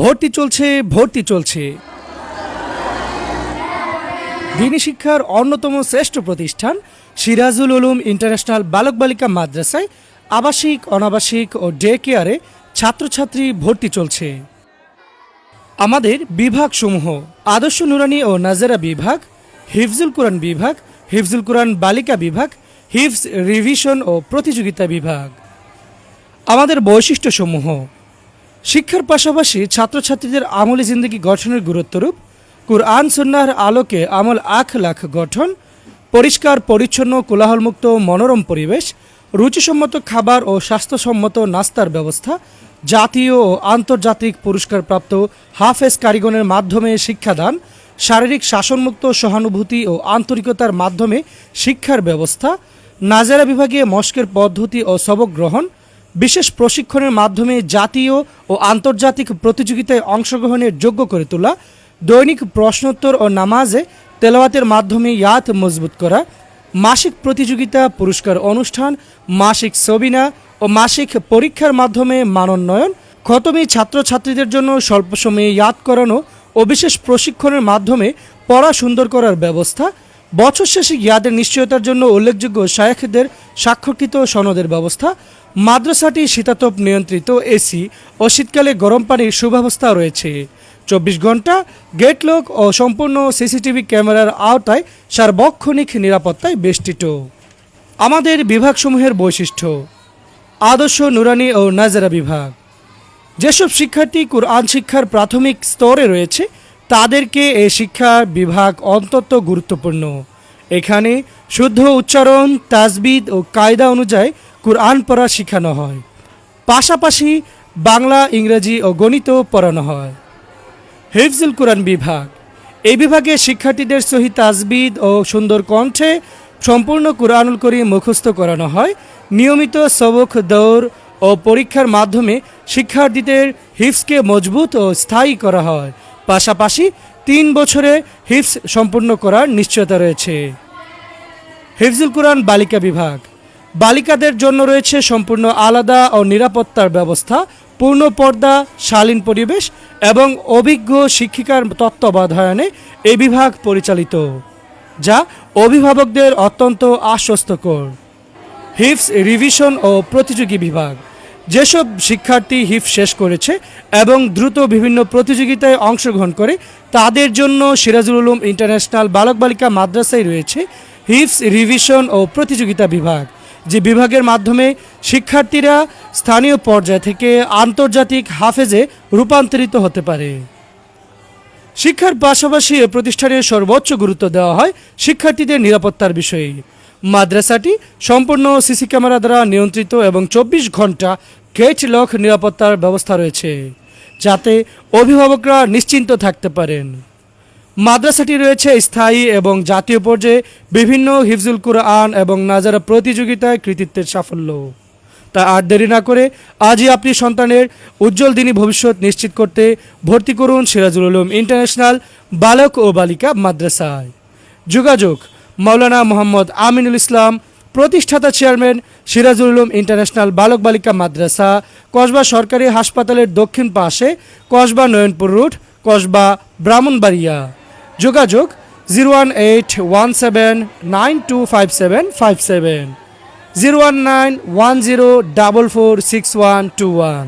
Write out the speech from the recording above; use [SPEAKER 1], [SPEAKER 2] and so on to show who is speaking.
[SPEAKER 1] ভর্তি চলছে ভর্তি চলছে। দিনী শিক্ষার অন্যতম শ্রেষ্ঠ প্রতিষ্ঠান সিরাজুল উলুম ইন্টারন্যাশনাল বালক বালিকা মাদ্রাসায় আবাসিক, অনাবাসিক ও ডে কেয়ারে ছাত্রছাত্রী ভর্তি চলছে। আমাদের বিভাগসমূহ, আদর্শ নুরানি ও নাজারা বিভাগ, হিফজুল কোরআন বিভাগ, হিফজুল কোরআন বালিকা বিভাগ, হিফজ রিভিশন ও প্রতিযোগিতা বিভাগ। আমাদের বৈশিষ্ট্যসমূহ শিক্ষার পাশাপাশি ছাত্রছাত্রীদের আমলি জিন্দগি গঠনের গুরুত্বরূপ, কুরআন সুন্নাহর আলোকে আমল আখ লাখ গঠন, পরিষ্কার, পরিচ্ছন্ন, কোলাহলমুক্ত, মনোরম পরিবেশ, রুচিসম্মত খাবার ও স্বাস্থ্যসম্মত নাস্তার ব্যবস্থা, জাতীয় ও আন্তর্জাতিক পুরস্কারপ্রাপ্ত হাফেজ কারিগণের মাধ্যমে শিক্ষাদান, শারীরিক শাসনমুক্ত সহানুভূতি ও আন্তরিকতার মাধ্যমে শিক্ষার ব্যবস্থা, নাজারা বিভাগে মস্কের পদ্ধতি ও সবক গ্রহণ বিশেষ প্রশিক্ষণের মাধ্যমে জাতীয় ও আন্তর্জাতিক প্রতিযোগিতায় অংশগ্রহণের যোগ্য করে তোলা, দৈনিক প্রশ্নোত্তর ও নামাজে তেলাওয়াতের মাধ্যমে ইয়াত মজবুত করা, মাসিক প্রতিযোগিতা, পুরস্কার অনুষ্ঠান, মাসিক সবিনা ও মাসিক পরীক্ষার মাধ্যমে মানোন্নয়ন, খতমি ছাত্রছাত্রীদের জন্য স্বল্প সময়ে ইয়াদ করানো ও বিশেষ প্রশিক্ষণের মাধ্যমে পড়া সুন্দর করার ব্যবস্থা, বছর শেষে ইয়াদের নিশ্চয়তার জন্য উল্লেখযোগ্য শায়েখদের স্বাক্ষরকৃত সনদের ব্যবস্থা মাদ্রাসাটি শীতাতপ নিয়ন্ত্রিত এসি ও শীতকালে গরম পানির সুব্যবস্থা রয়েছে। চব্বিশ ঘণ্টা গেট লক ও সম্পূর্ণ সিসিটিভি ক্যামেরার আওতায় সার্বক্ষণিক নিরাপত্তায় বেষ্টিত। আমাদের বিভাগসমূহের বৈশিষ্ট্য। আদর্শ নুরানি ও নাজারা বিভাগ। যেসব শিক্ষার্থী কোরআন শিক্ষার প্রাথমিক স্তরে রয়েছে, তাদেরকে এই শিক্ষা বিভাগ অন্তত গুরুত্বপূর্ণ। এখানে শুদ্ধ উচ্চারণ, তাজবিদ ও কায়দা অনুযায়ী কোরআন পড়া শেখানো হয়। পাশাপাশি বাংলা, ইংরেজি ও গণিতও পড়ানো হয়। হিফজুল কোরআন বিভাগ। এই বিভাগে শিক্ষার্থীদের সহিত তাজবিদ ও সুন্দর কণ্ঠে সম্পূর্ণ কোরআনুল করিম মুখস্থ করানো হয়। নিয়মিত সবক, দৌড় ও পরীক্ষার মাধ্যমে শিক্ষার্থীদের হিফসকে মজবুত ও স্থায়ী করা হয়। পাশাপাশি তিন বছরে হিফস সম্পূর্ণ করার নিশ্চয়তা রয়েছে। হিফজুল কোরআন বালিকা বিভাগ। বালিকাদের জন্য রয়েছে সম্পূর্ণ আলাদা ও নিরাপত্তার ব্যবস্থা, পূর্ণ পর্দা, শালীন পরিবেশ এবং অভিজ্ঞ শিক্ষিকার তত্ত্বাবধানে এই বিভাগ পরিচালিত, যা অভিভাবকদের অত্যন্ত আশ্বস্তকর। হিফস রিভিশন ও প্রতিযোগী বিভাগ, যেসব শিক্ষার্থী হিফ শেষ করেছে এবং দ্রুত বিভিন্ন প্রতিযোগিতায় অংশগ্রহণ করে, তাদের জন্য সিরাজুল উলুম ইন্টারন্যাশনাল বালক বালিকা মাদ্রাসায় রয়েছে হিফস রিভিশন ও প্রতিযোগিতা বিভাগ। যে বিভাগের মাধ্যমে শিক্ষার্থীরা স্থানীয় পর্যায় থেকে আন্তর্জাতিক হাফেজে রূপান্তরিত হতে পারে। শিক্ষার পাশাপাশি এ প্রতিষ্ঠানের সর্বোচ্চ গুরুত্ব দেওয়া হয় শিক্ষার্থীদের নিরাপত্তার বিষয়ে। মাদ্রাসাটি সম্পূর্ণ সিসি ক্যামেরা দ্বারা নিয়ন্ত্রিত এবং চব্বিশ ঘণ্টা গেট লক নিরাপত্তার ব্যবস্থা রয়েছে, যাতে অভিভাবকরা নিশ্চিন্ত থাকতে পারেন। মাদ্রাসাটি রয়েছে স্থায়ী এবং জাতীয় পর্যায়ে বিভিন্ন হিফজুল কুরআন এবং নাজারা প্রতিযোগিতায় কৃতিত্বের সাফল্য। তা আর দেরি না করে আজই আপনি সন্তানের উজ্জ্বল দিনী ভবিষ্যৎ নিশ্চিত করতে ভর্তি করুন সিরাজুল উলুম ইন্টারন্যাশনাল বালক ও বালিকা মাদ্রাসায়। যোগাযোগ মাওলানা মোহাম্মদ আমিনুল ইসলাম, প্রতিষ্ঠাতা চেয়ারম্যান সিরাজুল উলুম ইন্টারন্যাশনাল বালক বালিকা মাদ্রাসা, কসবা সরকারি হাসপাতালের দক্ষিণ পাশে কসবা নয়নপুর রুট, কসবা ব্রাহ্মণবাড়িয়া। যোগাযোগ zero one eight one seven nine two five seven five seven, zero one nine one zero double four six one two one.